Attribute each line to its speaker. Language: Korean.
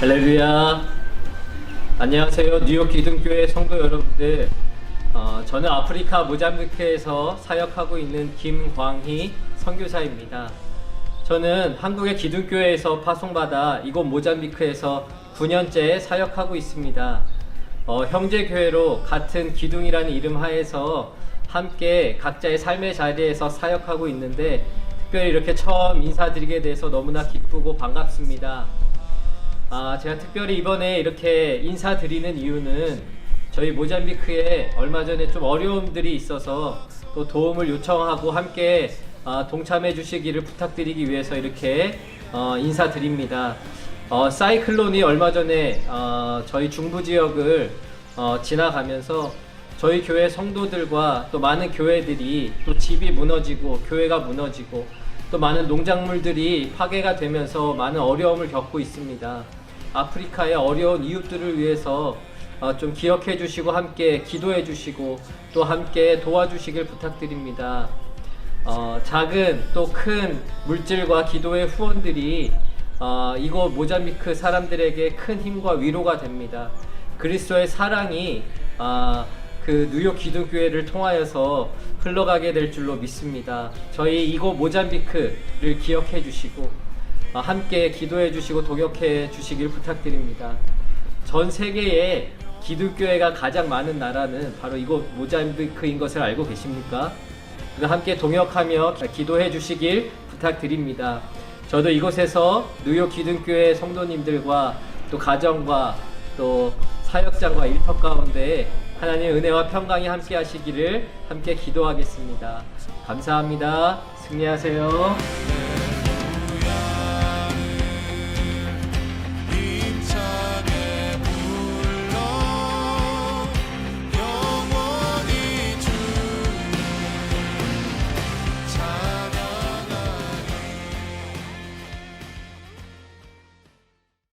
Speaker 1: 할렐루야. 안녕하세요. 뉴욕 기둥교회 성도 여러분들. 어, 저는 아프리카 모잠비크에서 사역하고 있는 김광희 선교사입니다. 저는 한국의 기둥교회에서 파송받아 이곳 모잠비크에서 9년째 사역하고 있습니다. 어, 형제교회로 같은 기둥이라는 이름 하에서 함께 각자의 삶의 자리에서 사역하고 있는데 특별히 이렇게 처음 인사드리게 돼서 너무나 기쁘고 반갑습니다. 아, 제가 특별히 이번에 이렇게 인사드리는 이유는 저희 모잠비크에 얼마 전에 좀 어려움들이 있어서 또 도움을 요청하고 함께 아, 동참해 주시기를 부탁드리기 위해서 이렇게 어, 인사드립니다. 어, 사이클론이 얼마 전에 어, 저희 중부 지역을 어, 지나가면서 저희 교회 성도들과 또 많은 교회들이 또 집이 무너지고 교회가 무너지고 또 많은 농작물들이 파괴가 되면서 많은 어려움을 겪고 있습니다. 아프리카의 어려운 이웃들을 위해서 어, 좀 기억해 주시고 함께 기도해 주시고 또 함께 도와주시길 부탁드립니다. 어, 작은 또 큰 물질과 기도의 후원들이 어, 이곳 모잠비크 사람들에게 큰 힘과 위로가 됩니다. 그리스도의 사랑이 아, 그 뉴욕 기독교회를 통하여서 흘러가게 될 줄로 믿습니다. 저희 이곳 모잠비크를 기억해 주시고 아, 함께 기도해 주시고 동역해 주시길 부탁드립니다. 전 세계에 기독교회가 가장 많은 나라는 바로 이곳 모잠비크인 것을 알고 계십니까? 함께 동역하며 기도해 주시길 부탁드립니다. 저도 이곳에서 뉴욕 기둥교회 성도님들과 또 가정과 또 사역장과 일터 가운데 하나님의 은혜와 평강이 함께 하시기를 함께 기도하겠습니다. 감사합니다. 승리하세요.